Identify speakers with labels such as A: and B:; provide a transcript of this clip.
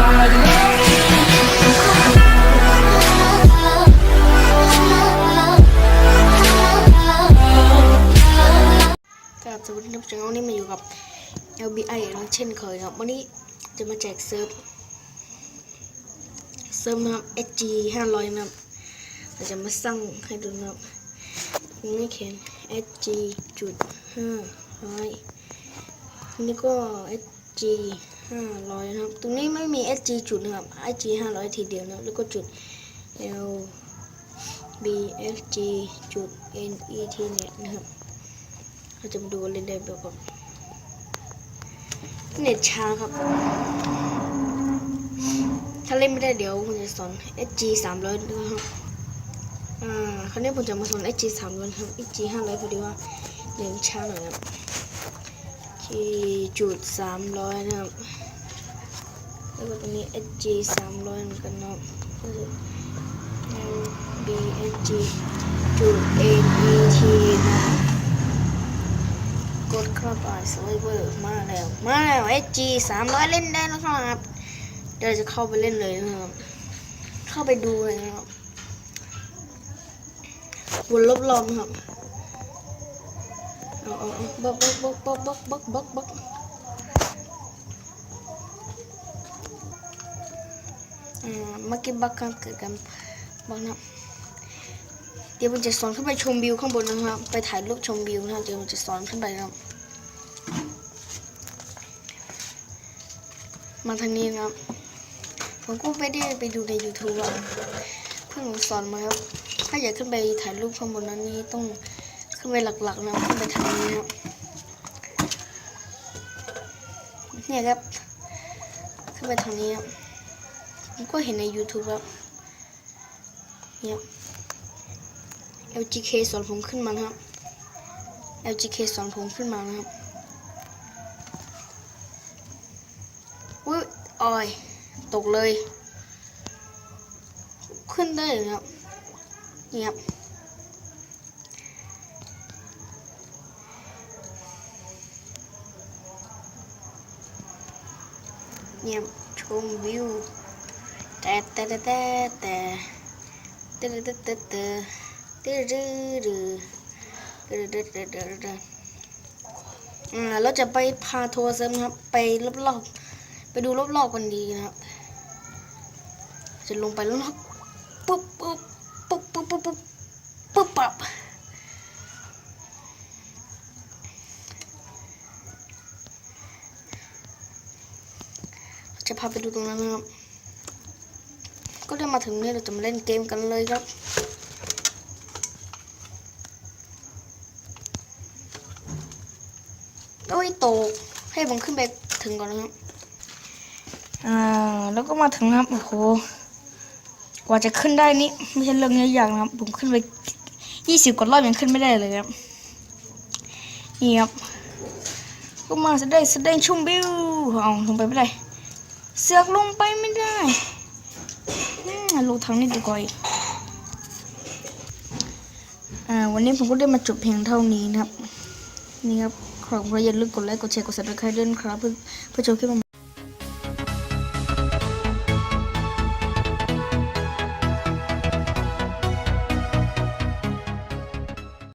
A: กับสวัสดีท่านผู้ชมวันนี้มาอยู่กับ LBI อีกแล้วเช่นเคยครับ วันนี้จะมาแจกเซิร์ฟเซิร์ฟนะครับ SG 500นะครับเราจะมาสร้างให้ดูนะครับนี่เขียน SG จุด500นี่ก็ SG 500นะครับ ตรงนี้ไม่มี SG จุดนะครับ SG 500ทีเดียวนะ แล้วก็จุด L B S G จุด N E T เนี่ยนะครับ เราจะมาดูเล่นได้แบบก่อนเน็ตช้าครับ ถ้าเล่นไม่ได้เดี๋ยวผมจะสอน SG 300ด้วยครับอ่าคราวนี้ผมจะมาสอน SG 300ครับ SG 500พอดีว่าเน็ตช้าหน่อยนะ ที่จุด300นะครับ แล้วก็ตรงนี้ SG 300เหมือนกันเนาะก็จะ L B S G จุด N E T นะกดเข้าไปสไลเวอร์มาแล้ว มาแล้ว SG 300เล่นได้แล้วครับเดี๋ยวจะเข้าไปเล่นเลยนะครับ เข้าไปดูเลยนะครับวนรอบๆนะครับ เอาเอาเอาบล็อกบกบกบกบกบกบกอ่าเมื่อกี้บักครับเกิดกันบักนะเดี๋ยวผมจะสอนขึ้นไปชมวิวข้างบนนะครับ ไปถ่ายรูปชมวิวนะเดี๋ยวผมจะสอนขึ้นไปนะครับมาทางนี้นะครับ ผมก็ไม่ได้ไปดูใน YouTube อะเพื่อนผมสอนมาครับ ถ้าอยากขึ้นไปถ่ายรูปข้างบนนั้นนี่ต้อง ขึ้นไปหลักๆนะขึ้นไปทางนี้ครับเนี่ยครับ ขึ้นไปทางนี้ครับผมก็เห็นใน YouTube ครับเนี่ย LGK สอนผมขึ้นมานะครับ LGK สอนผมขึ้นมานะครับอุ้ยออย ตกเลย ขึ้นได้เลยครับนี่ค เนี่ยชมวิว แต่แต่แต่แต่แต่แต่แต่แต่แต่แต่ดื้อดื้อดื้อดื้อดื้อดื้อดื้ออ่าเราจะไปพาทัวร์เซิร์ฟนะครับ ไปรอบๆ ไปดูรอบๆกันดีนะครับ จะลงไปแล้วนะครับปุ๊บปุ๊บปุ๊บปุ๊บปุ๊บปุ๊บปุ๊บปับ จะพาไปดูตรงนั้นนะครับ ก็ได้มาถึงนี่เราจะมาเล่นเกมกันเลยครับโอ้ยตกให้ผมขึ้นไปถึงก่อนนะครับ อ่า แล้วก็มาถึงนะครับ โอ้โห กว่าจะขึ้นได้นี่ไม่ใช่เรื่องยากนะครับ ผมขึ้นไปยี่สิบกว่ารอบยังขึ้นไม่ได้เลยครับ นี่ครับ ก็มาแสดงแสดงชุ่มวิวเอาลงไปไม่ได้ เสือกลงไปไม่ได้ลงทางนี้ดีกว่าอ่า วันนี้ผมก็ได้มาจบเพียงเท่านี้นะครับ นี่ครับ ขอบคุณอย่าลืมกดไลค์ กดแชร์ กดซับสไครต์ด้วยนะครับ เพื่อเพื่อชมคลิปใหม่